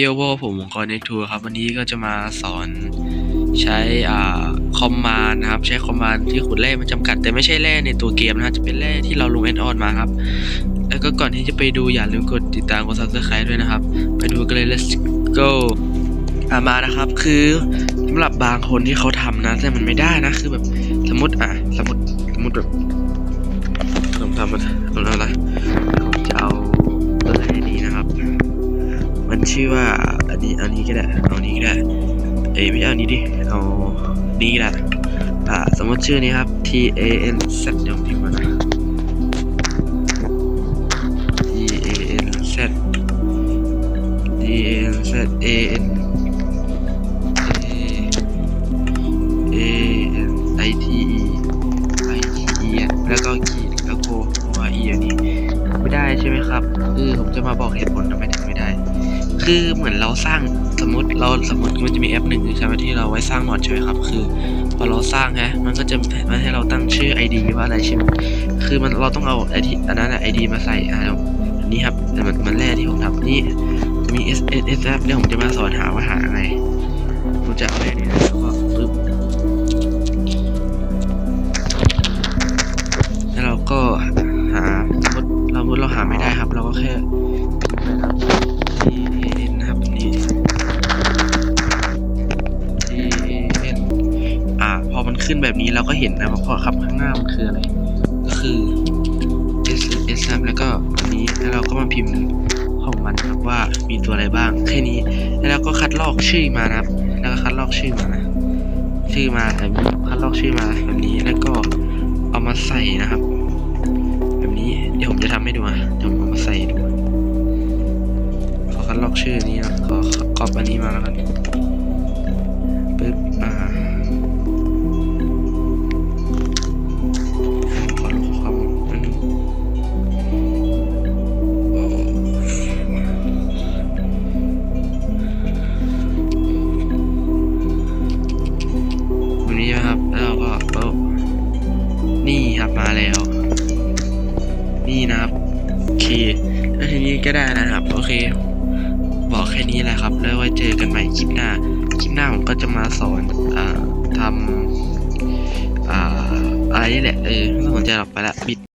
เยโวผมของค์กรเน็กทัวครับวันนี้ก็จะมาสอนใช้อ่าคอมมาน์นะครับ ใช้คอมมาน์ที่ขุดแร่มันจำกัด แต่ไม่ใช่แร่ในตัวเกมนะ จะเป็นแร่ที่เราลงแอนออนมาครับ แล้วก็ก่อนที่จะไปดูอย่าลืมกดติดตามกด subscribe ด้วยนะครับ ไปดูกันเลย let's go อามานะครับ คือสำหรับบางคนที่เขาทำนะ แต่มันไม่ได้นะ คือแบบสมมติอะสมมติสมมติแบบผมทำมันผมทำอะ ชื่อว่าอันนี้อันนี้ก็ได้ เอานี้ก็ได้ เอ้ยไม่เอาอันนี้ดิ เอานี้ก็ได้อ่าสมมติชื่อนี้ครับ T A N Z เดี๋ยวผมพิมพ์ก่อนนะ T A N Z T A N Z A N A N I T E I T E แล้วก็ขีดแล้วก็โอ R E อันนี้ไม่ได้ใช่ไหมครับ คือผมจะมาบอกเหตุผลทำไมถึงไม่ได้ คือเหมือนเราสร้างสมมติเราสมมติมันจะมีแอปหนึ่งใช่ไหมที่เราไว้สร้างหนอดใช่ไหมครับ คือพอเราสร้างฮะมันก็จะมันให้เราตั้งชื่อ ID ว่าอะไรใช่ไหมคือมันเราต้องเอาไอทีอันนั้นไอดีมาใส่อ่าอันนี้ครับแต่มันมันแรกที่ผมทำนี่จะมี S S S ครับเดี๋ยวผมจะมาสอนหาว่าหาไงผมจะเอาอะไรดีนะ อ่าพอมันขึ้นแบบนี้เราก็เห็นนะว่าข้อครับข้างหน้ามันคืออะไร ก็คือ S S แล้วก็อันนี้แล้วเราก็มาพิมพ์ของมันครับว่ามีตัวอะไรบ้างแค่นี้ แล้วเราก็คัดลอกชื่อมานะครับ แล้วก็คัดลอกชื่อมานะชื่อมาแบบนี้คัดลอกชื่อมาแบบนี้แล้วก็เอามาใส่นะครับ แบบนี้เดี๋ยวผมจะทำให้ดูนะเดี๋ยวผมเอามาใส่ดูขอคัดลอกชื่อนี้นะขอขอกรอบอันนี้มาแล้วกัน นะครับ แล้วก็โป๊ะนี่ครับมาแล้ว นี่นะครับโอเคแล้วทีนี้ก็ได้นะครับ โอเค บอกแค่นี้แหละครับ แล้วไว้เจอกันใหม่คลิปหน้า คลิปหน้าผมก็จะมาสอนอ่าทำอ่าอะไรนี่แหละเออไม่ต้องสนใจหรอกไปละบิด